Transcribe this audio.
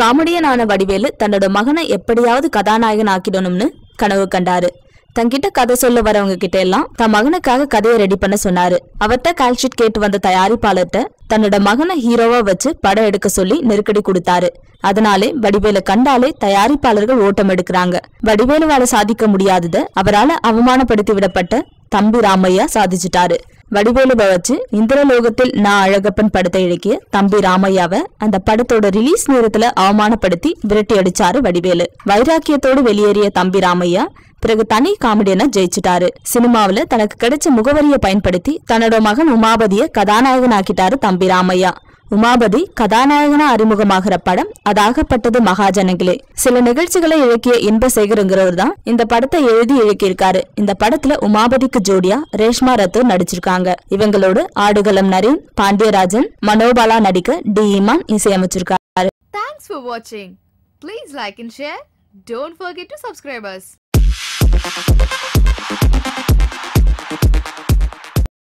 காமெடியனான வடிவேலு தன்னோட மகனை எப்படியாவது கதாநாயகன் ஆக்கிடணும்னு கனவு கண்டாரு. தங்கிட்ட கதை சொல்ல வரவங்க கிட்ட எல்லாம் தன் மகனுக்காக கதையை ரெடி பண்ண சொன்னாரு. அவர்ட்ட கால்ஷீட் கேட்டு வந்த தயாரிப்பாளர்கிட்ட தன்னோட மகனை ஹீரோவா வச்சு படம் எடுக்க சொல்லி நெருக்கடி கொடுத்தாரு. அதனாலே வடிவேலு கண்டாலே தயாரிப்பாளர்கள் ஓட்டம் எடுக்கிறாங்க. வடிவேலுவால சாதிக்க முடியாதத அவரால அவமானப்படுத்தி விடப்பட்ட தம்பி ராமையா சாதிச்சிட்டாரு. வடிவேலுவை வச்சு இந்திரலோகத்தில் நான் அழகப்பன் படத்தை இழக்கிய தம்பி ராமையாவை அந்த படத்தோட ரிலீஸ் நேரத்துல அவமானப்படுத்தி விரட்டி அடிச்சாரு வடிவேலு. வைராக்கியத்தோடு வெளியேறிய தம்பி ராமையா பிறகு தனி காமெடியனா ஜெயிச்சிட்டாரு. சினிமாவில தனக்கு கிடைச்ச முகவரியை பயன்படுத்தி தன்னோட மகன் உமாபதிய கதாநாயகனாக்கிட்டாரு தம்பி ராமையா. உமாபதி கதாநாயகனா அறிமுகமாகிற படம் அதாகப்பட்டது மகாஜனங்களே. சில நிகழ்ச்சிகளை இழக்கிய இன்பசேகருங்கிறவர் தான் இந்த படத்தை எழுதி இழக்கியிருக்காரு இந்த படத்துல உமாபதிக்கு ஜோடியா ரேஷ்மா ரத்து நடிச்சிருக்காங்க. இவங்களோடு ஆடுகளம் நரேன் பாண்டியராஜன் மனோபாலா நடிக்க டி இமான் இசையமைச்சிருக்காரு. தேங்க்ஸ் for வாட்சிங் please like and share don't forget to subscribe.